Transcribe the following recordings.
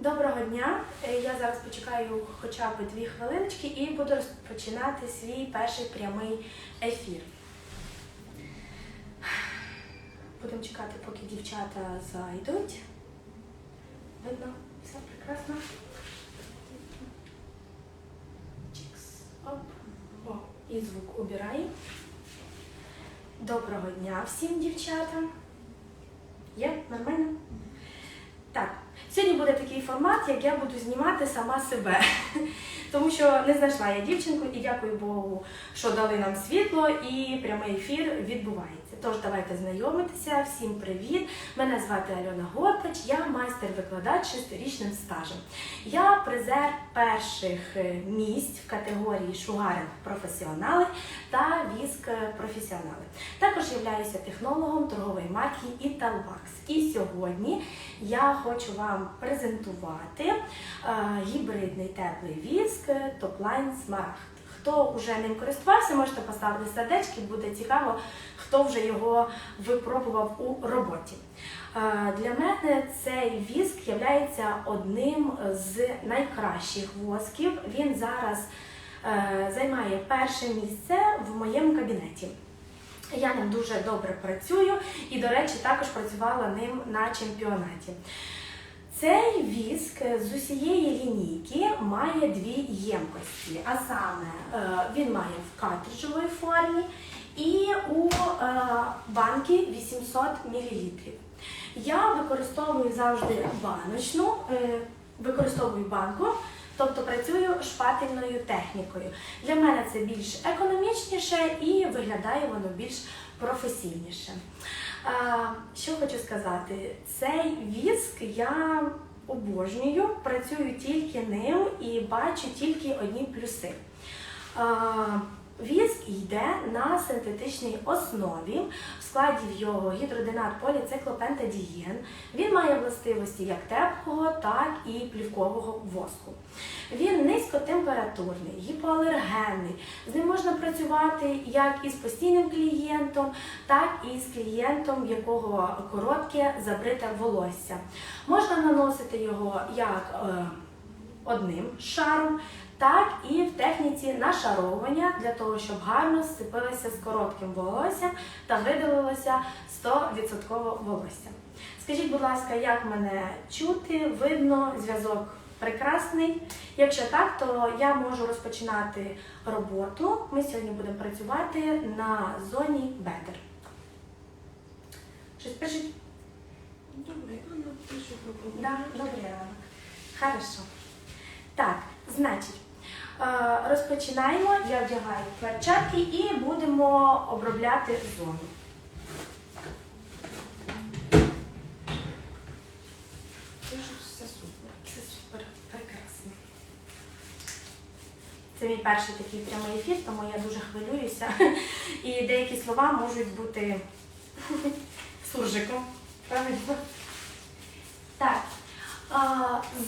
Доброго дня. Е, Я зараз почекаю хоча б дві хвилиночки і буду розпочинати свій перший прямий ефір. Будемо чекати, поки дівчата зайдуть. Видно, все прекрасно. Чікс. Оп. О, і звук убираю. Доброго дня всім дівчатам. Є нормально? Сьогодні буде такий формат, як я буду знімати сама себе. Тому що не знайшла я дівчинку і дякую Богу, що дали нам світло і прямий ефір відбувається. Тож давайте знайомитися. Всім привіт! Мене звати Альона Горпач, я майстер-викладач шестирічним стажем. Я призер перших е, місць в категорії шугаринг професіонали та віск професіонали. Також являюся технологом торгової марки Italvax. І сьогодні я хочу вам презентувати е, гібридний теплий віск е, Topline Смарагд. Хто вже ним користувався, можете поставити сердечки, буде цікаво, хто вже його випробував у роботі. Е, Для мене цей віск є одним з найкращих восків. Він зараз е, займає перше місце в моєму кабінеті. Я ним дуже добре працюю і, до речі, також працювала ним на чемпіонаті. Цей віск з усієї лінійки має дві ємкості, а саме е, він має в картриджовій формі і у е, банки 800 мл. Я використовую завжди баночну, е, використовую банку, тобто працюю шпательною технікою. Для мене це більш економічніше і виглядає воно більш професійніше. Що хочу сказати, цей віск я обожнюю, працюю тільки ним і бачу тільки одні плюси. Віск йде на синтетичній основі. В складі його гідродинат поліциклопентадієн. Він має властивості як теплого, так і плівкового воску. Він низькотемпературний, гіпоалергенний. З ним можна працювати як із постійним клієнтом, так і з клієнтом, в якого коротке забрите волосся. Можна наносити його як е, одним шаром, так і в техніці нашаровування для того, щоб гарно сцепилося з коротким волоссям та видалилося 100% волосся. Скажіть, будь ласка, як мене чути, видно, зв'язок прекрасний. Якщо так, то я можу розпочинати роботу. Ми сьогодні будемо працювати на зоні бедер. Щось пишуть? Добре, про Да, ранок. Хорошо. Так, значить, е, розпочинаємо. Я вдягаю перчатки і будемо обробляти зону. Це мій перший такий прямий ефір, тому я дуже хвилююся. І деякі слова можуть бути суржиком. Правильно?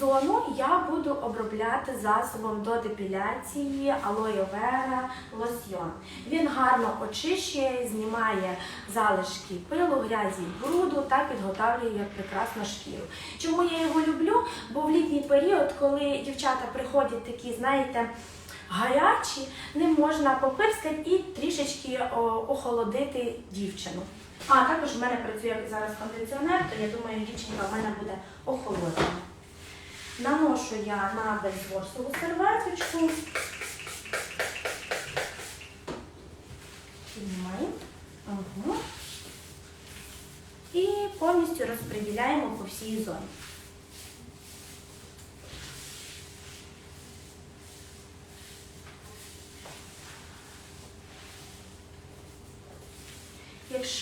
Зону я буду обробляти засобом до депіляції алоє вера лосьйон. Він гарно очищує, знімає залишки пилу, грязі бруду та підготавлює прекрасно шкіру. Чому я його люблю? Бо в літній період, коли дівчата приходять такі, знаєте, гарячі, ним можна попирскати і трішечки охолодити дівчину. А також в мене працює зараз кондиціонер, то я думаю, дівчинка в мене буде охолоджена. Наношу я на безворсову серветочку. Угу. І повністю розподіляємо по всій зоні.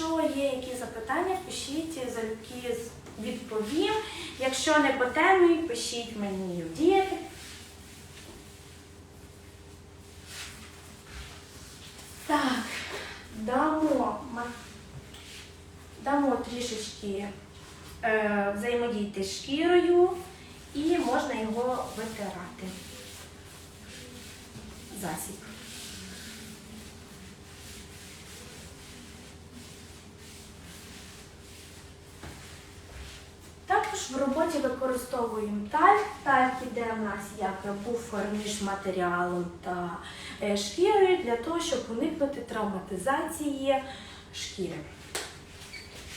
Якщо є якісь запитання, пишіть залюбки з- відповім. Якщо не по темі, пишіть мені в дієти. Так, дамо, дамо трішечки е, взаємодійти шкірою і можна його витирати. Засіб. Також в роботі використовуємо тальк. Тальк іде в нас як буфер між матеріалом та е, шкірою для того, щоб уникнути травматизації шкіри.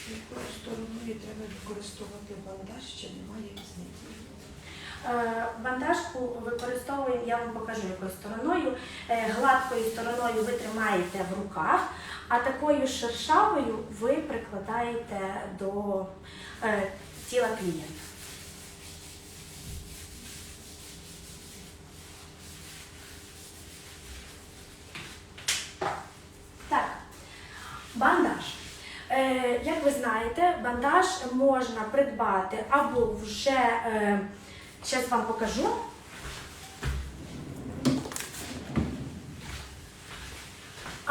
Якою стороною треба використовувати бандаж, чи немає різниці? Е, Бандажку використовуємо, я вам покажу якою стороною. Е, Гладкою стороною ви тримаєте в руках, а такою шершавою ви прикладаєте до е, тіла клієнта. Так, бандаж. Е, як ви знаєте, бандаж можна придбати або вже, е, зараз вам покажу.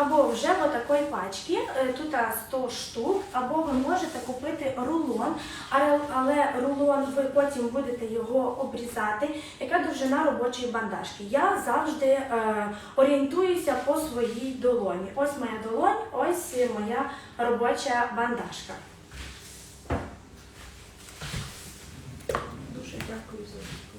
Або вже в такої пачці, е, тут 100 штук, або ви можете купити рулон, але, рулон ви потім будете його обрізати. Яка довжина робочої бандажки? Я завжди е, орієнтуюся по своїй долоні. Ось моя долонь, ось моя робоча бандажка. Дуже дякую за.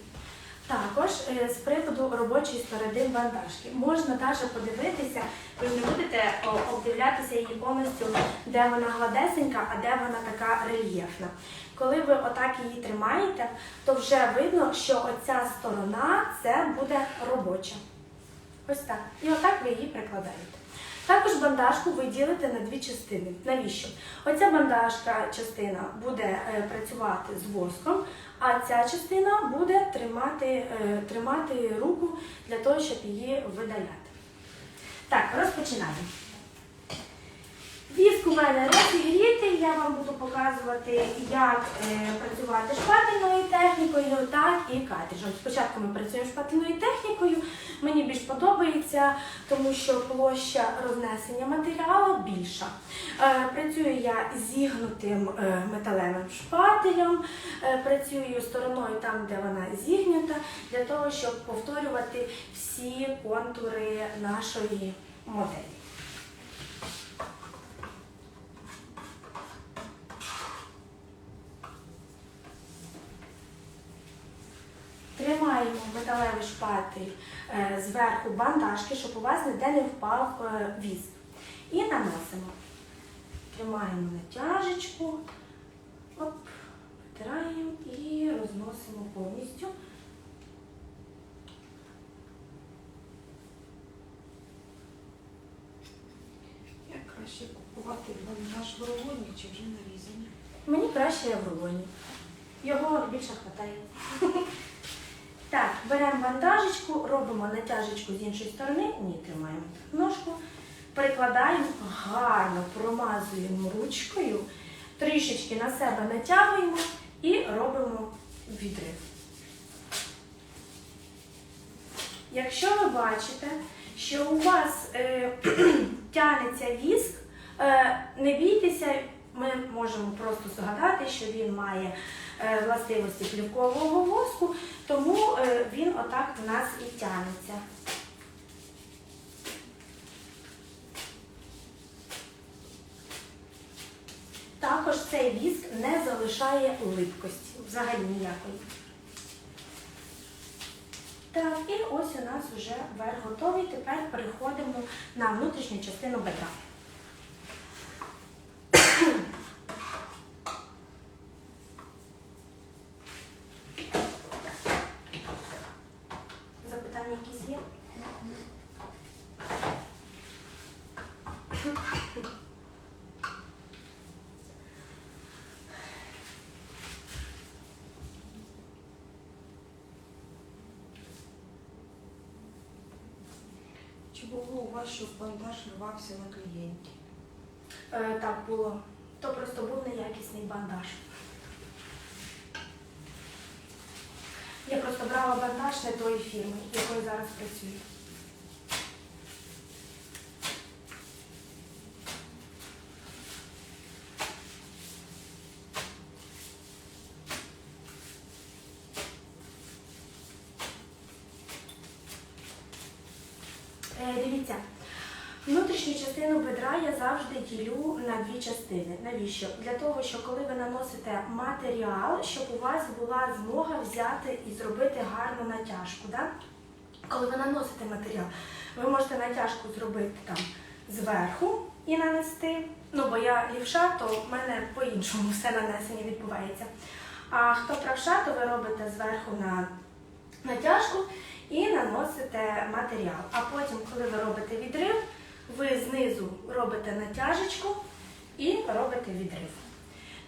Також е, з приводу робочої сторони вантажки. можна навіть подивитися, ви не будете обдивлятися її повністю, де вона гладесенька, а де вона така рельєфна. Коли ви отак її тримаєте, то вже видно, що оця сторона це буде робоча. Ось так. І отак ви її прикладаєте. Також бандажку ви ділите на дві частини. Навіщо? Оця бандажка частина буде е, працювати з воском, а ця частина буде тримати, е, тримати руку для того, щоб її видаляти. Так, розпочинаємо. Віск у мене розігрітий, я вам буду показувати, як е, працювати шпательною технікою, так і картриджем. Спочатку ми працюємо шпательною технікою, мені більш подобається, тому що площа рознесення матеріалу більша. Е, працюю я зігнутим е, металевим шпателем, е, працюю стороною там, де вона зігнута, для того, щоб повторювати всі контури нашої моделі. Тримаємо металевий шпатель е, зверху бандажки, щоб у вас ніде не впав е, віск. І наносимо. Тримаємо натяжечку, оп, витираємо і розносимо повністю. Як краще купувати бандаж в рулоні чи вже нарізані? Мені краще в рулоні. Його більше хватає. Так, беремо бандажечку, робимо натяжечку з іншої сторони, ні, тримаємо ножку, перекладаємо, гарно промазуємо ручкою, трішечки на себе натягуємо і робимо відрив. Якщо ви бачите, що у вас е, тянеться віск, е, не бійтеся, ми можемо просто згадати, що він має е, властивості плівкового воску, тому е, він отак в нас і тянеться. Також цей віск не залишає липкості, взагалі ніякої. Так, і ось у нас вже верх готовий. Тепер переходимо на внутрішню частину бедра. Запитання якісь є? Чи було у вас, щоб бандаж рвався на клієнті? Е, так було. То просто був неякісний бандаж. Я просто брала бандаж не тої фірми, якою зараз працюю. Е, дивіться, в Внутрішню частину бедра я завжди ділю на дві частини. Навіщо? Для того, що коли ви наносите матеріал, щоб у вас була змога взяти і зробити гарну натяжку. Да? Коли ви наносите матеріал, ви можете натяжку зробити там зверху і нанести. Ну, бо я лівша, то в мене по-іншому все нанесення відбувається. А хто правша, то ви робите зверху на натяжку і наносите матеріал. А потім, коли ви робите відрив, ви знизу робите натяжечку і робите відрив.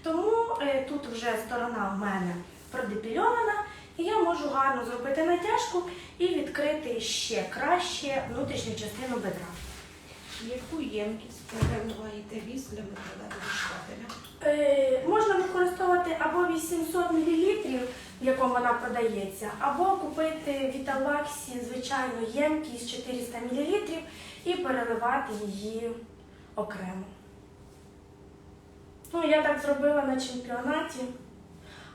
Тому е, тут вже сторона в мене продепільована, і я можу гарно зробити натяжку і відкрити ще краще внутрішню частину бедра. Яку ємкість переливаєте віз для металевого шпателя? Е, можна використовувати або 800 мл, в якому вона продається, або купити в Віталаксі звичайну ємкість 400 мл і переливати її окремо. Ну, я так зробила на чемпіонаті,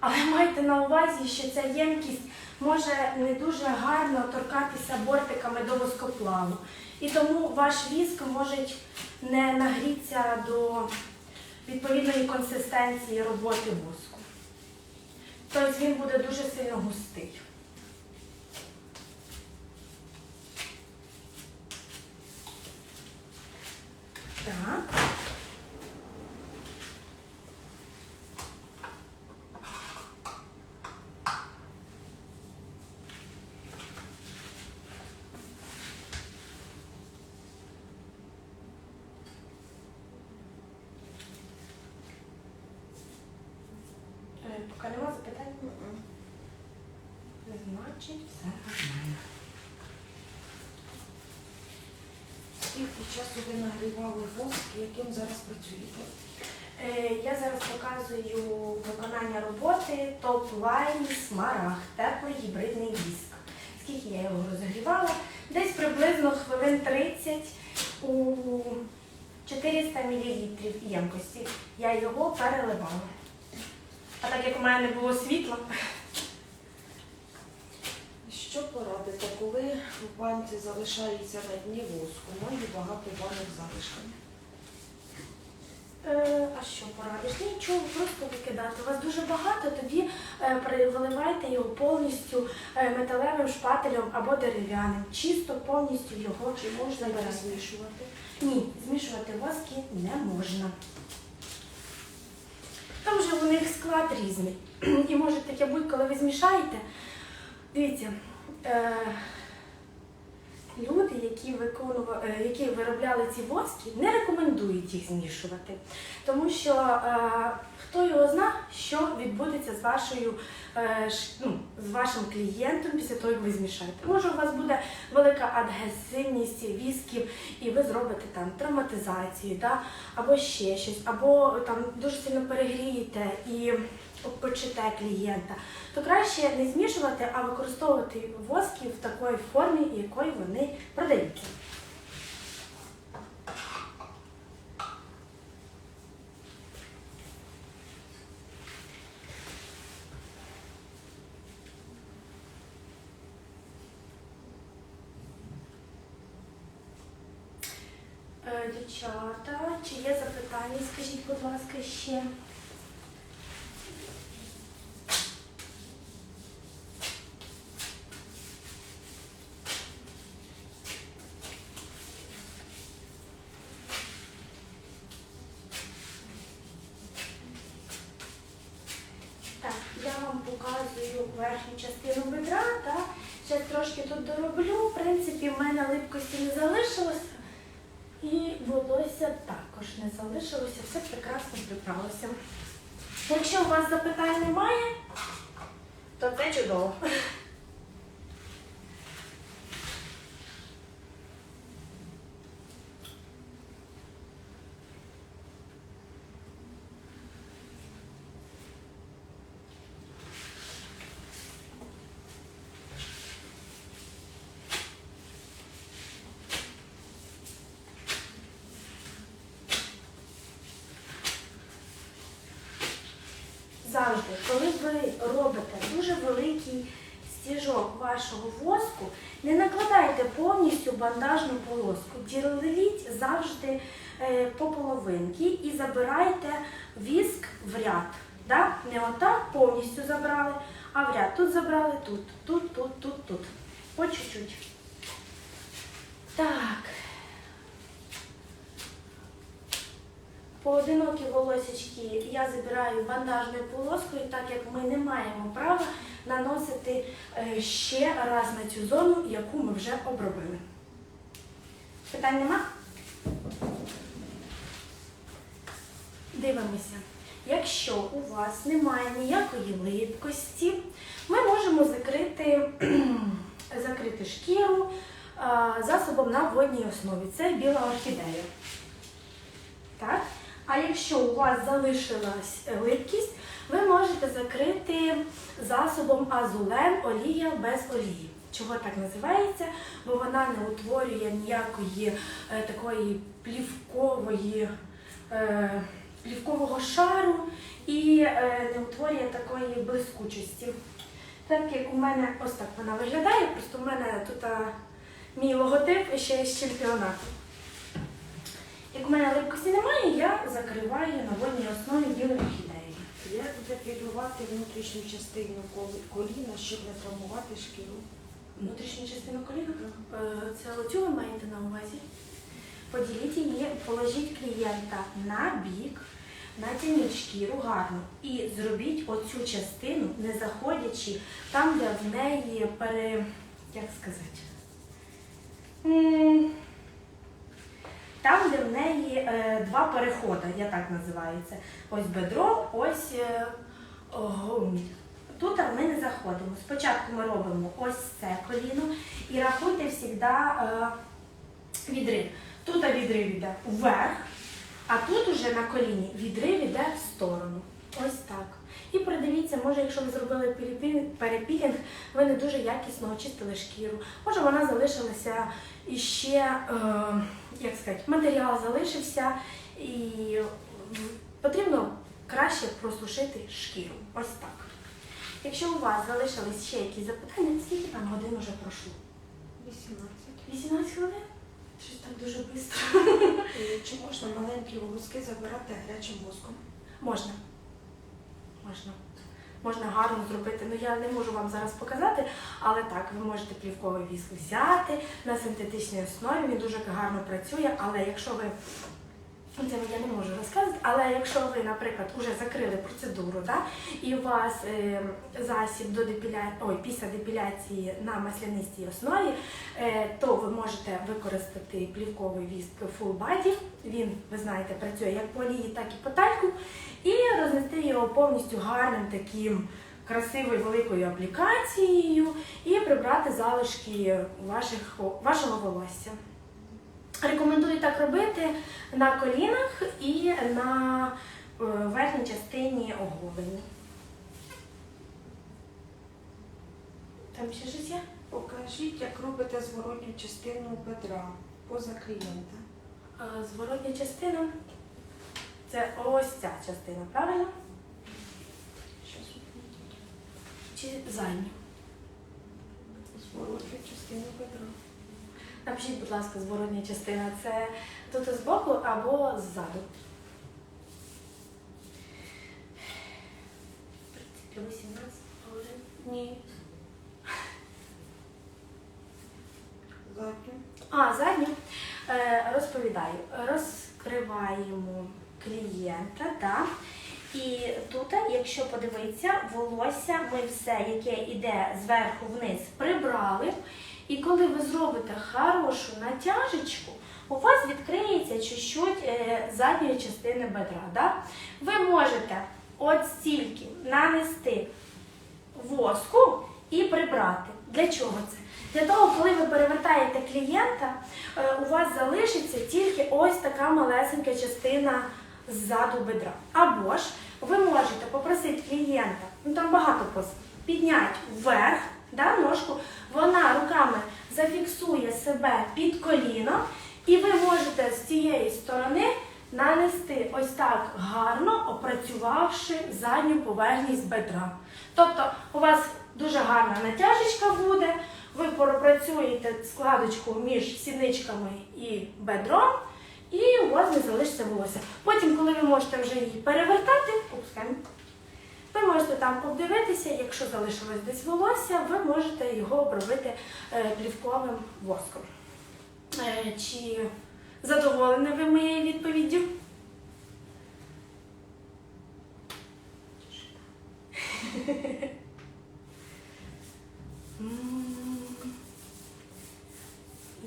але майте на увазі, що ця ємкість може не дуже гарно торкатися бортиками до воскоплаву. І тому ваш віск може не нагрітися до відповідної консистенції роботи воску. Тобто він буде дуже сильно густий. Так. Поки нема запитань, значить все нормально. Скільки часу ви нагрівали воск, яким зараз працюєте? Е, Я зараз показую виконання роботи топ-лайн смарагд, теплий гібридний віск. Скільки я його розігрівала? Десь приблизно хвилин 30 у 400 мл ємкості. Я його переливала. А так як у мене не було світла, Що порадите, коли в банці залишається на дні воску, має багато банок залишками? Е, а що порадиш? Нічого, просто викидати. У вас дуже багато, тоді е, виливайте його повністю е, металевим шпателем або дерев'яним. Чисто повністю його Чи можна перезмішувати? Ні, змішувати воски не можна. У них склад різний. І може таке будь коли ви змішаєте. Дивіться, е, люди, які, виконували, е, які виробляли ці воски, не рекомендують їх змішувати. Тому що е, хто його зна, що відбудеться з вашою е, ш- ну, з вашим клієнтом після того, як ви змішаєте. Може, у вас буде велика адгесивність вісків, і ви зробите там травматизацію, да? або ще щось, або там дуже сильно перегрієте і обпечете клієнта, то краще не змішувати, а використовувати воски в такій формі, якої вони продаються. Е, Дівчата, чи є запитання? Скажіть, будь ласка, ще. Так, я вам показую верхню частину бедра, так? Ще трошки тут дороблю. В принципі, в мене липкості не залишилося. І волосся також не залишилося, все прекрасно прибралося. Якщо у вас запитань немає, то це чудово. Завжди, коли ви робите дуже великий стіжок вашого воску не накладайте повністю бандажну полоску. Діліть завжди е, по половинки і забирайте віск в ряд. Да? Не отак повністю забрали, а в ряд. Тут забрали, тут, тут, тут, тут, тут. По чуть-чуть. Так. Поодинокі волосечки я забираю бандажною полоскою, так як ми не маємо права наносити е, ще раз на цю зону, яку ми вже обробили. Питань нема? Дивимося. Якщо у вас немає ніякої липкості, ми можемо закрити, закрити шкіру засобом на водній основі. Це біла орхідея. Так? А якщо у вас залишилась липкість, ви можете закрити засобом азулен олія без олії. Чого так називається? Бо вона не утворює ніякої е, такої плівкової, е, плівкового шару і е, не утворює такої блискучості. Так як у мене ось так вона виглядає, просто у мене тут мій логотип ще з чемпіонату. Як у мене липкості немає, я закриваю на водній основі білою орхідеєю. Як запілювати внутрішню частину коліна, щоб не травмувати шкіру? Внутрішню частину коліна. Е, Це оцю ви маєте на увазі. Поділіть її, положіть клієнта на бік, натягніть шкіру гарно і зробіть оцю частину, не заходячи там, де в неї пере. як сказати? Там, де в неї е, два переходи, я так називаю це. Ось бедро, ось е, гоміль. Тут ми не заходимо. Спочатку ми робимо ось це коліно і рахуйте завжди е, відрив. Тут відрив йде вверх, а тут уже на коліні відрив йде в сторону. Ось так. І придивіться, може, якщо ви зробили перепілінг, ви не дуже якісно очистили шкіру. Може, вона залишилася іще, е, як сказати, матеріал залишився і потрібно краще просушити шкіру. Ось так. Якщо у вас залишились ще якісь запитання, скільки там годин уже пройшло? 18. 18 хвилин? Щось так дуже швидко. Чи можна маленькі волоски забирати гарячим воском? Можна. Можна. Можна гарно зробити. Ну я не можу вам зараз показати, але так, ви можете плівковий віск взяти на синтетичній основі. Він дуже гарно працює, але якщо ви. Ну, Це я не можу розказати, але якщо ви, наприклад, вже закрили процедуру, да, і у вас е, засіб до депіля... Ой, після депіляції на маслянистій основі, е, то ви можете використати плівковий віск Full Body. Він, ви знаєте, працює як по олії, так і по тальку, і рознести його повністю гарним таким красивою великою аплікацією і прибрати залишки ваших, вашого волосся. Рекомендую так робити на колінах і на е, верхній частині оголені. Там ще щось є? Покажіть, як робите зворотню частину бедра поза клієнта. Зворотня частина. Це ось ця частина, правильно? Чи задня? Зворотню частину бедра. Напишіть, будь ласка, зворотня частина. Це тут збоку або ззаду. В 18 хвилин. Ні. А, задню. Е, розповідаю. Розкриваємо клієнта, так. І тут, якщо подивитися, волосся ми все, яке йде зверху вниз, прибрали. І коли ви зробите хорошу натяжечку, у вас відкриється чуть-чуть е, задньої частини бедра. Да? Ви можете от стільки нанести воску і прибрати. Для чого це? Для того, коли ви перевертаєте клієнта, е, у вас залишиться тільки ось така малесенька частина ззаду бедра. Або ж ви можете попросити клієнта, ну там багато посіб, підняти вверх да, ножку, вона руками зафіксує себе під коліно, і ви можете з цієї сторони нанести ось так гарно, опрацювавши задню поверхність бедра. Тобто у вас дуже гарна натяжечка буде, ви пропрацюєте складочку між сідничками і бедром, і у вас не залишиться волосся. Потім, коли ви можете вже її перевертати, опускаємо. Ви можете там подивитися, якщо залишилось десь волосся, ви можете його обробити е, плівковим воском. Е, Чи задоволені ви моєю відповіддю?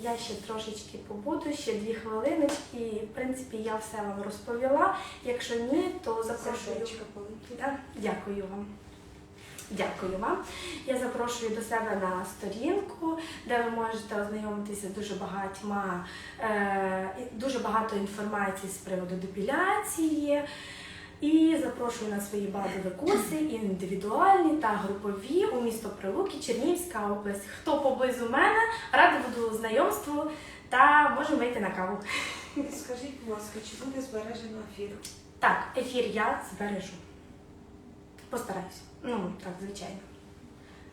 Я ще трошечки побуду, ще дві хвилиночки. І, в принципі, я все вам розповіла. Якщо ні, то запрошую. Так, Дякую вам. Дякую вам. Я запрошую до себе на сторінку, де ви можете ознайомитися з дуже багатьма е, дуже багато інформації з приводу депіляції. І запрошую на свої базові курси індивідуальні та групові у місто Прилуки, Чернігівська область. Хто поблизу мене, рада буду знайомству та можемо вийти на каву. Скажіть, будь ласка, чи буде збережено ефір? Так, ефір я збережу. Постараюсь. Ну, так, звичайно.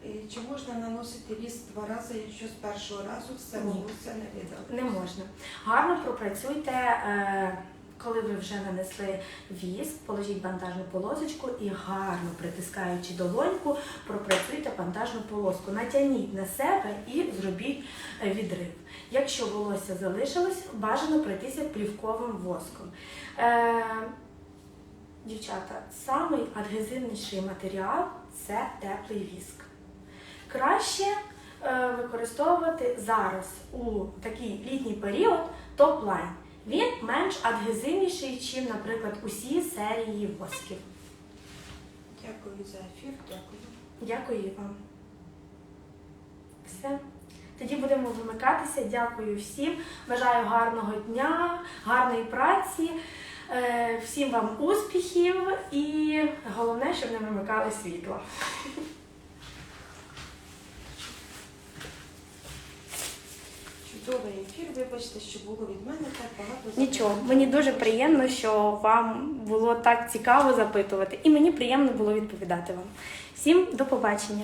І Чи можна наносити віск два рази, якщо з першого разу все Ні. волосся не видали? Не можна. Гарно пропрацюйте, е, коли ви вже нанесли віск, положіть бандажну полосочку і гарно притискаючи долоньку, пропрацюйте бандажну полоску. Натягніть на себе і зробіть е, відрив. Якщо волосся залишилось, бажано пройтися плівковим воском. Е, Дівчата, самий адгезивніший матеріал це теплий віск. Краще е, використовувати зараз у такий літній період топ-лайн. Він менш адгезивніший, ніж, наприклад, усі серії восків. Дякую за ефір, дякую. Дякую вам. Все. Тоді будемо вимикатися. Дякую всім. Бажаю гарного дня, гарної праці, всім вам успіхів і головне, щоб не вимикали світло. Чудовий ефір. Вибачте, що було від мене так багато. Нічого, мені дуже приємно, що вам було так цікаво запитувати, і мені приємно було відповідати вам. Всім до побачення.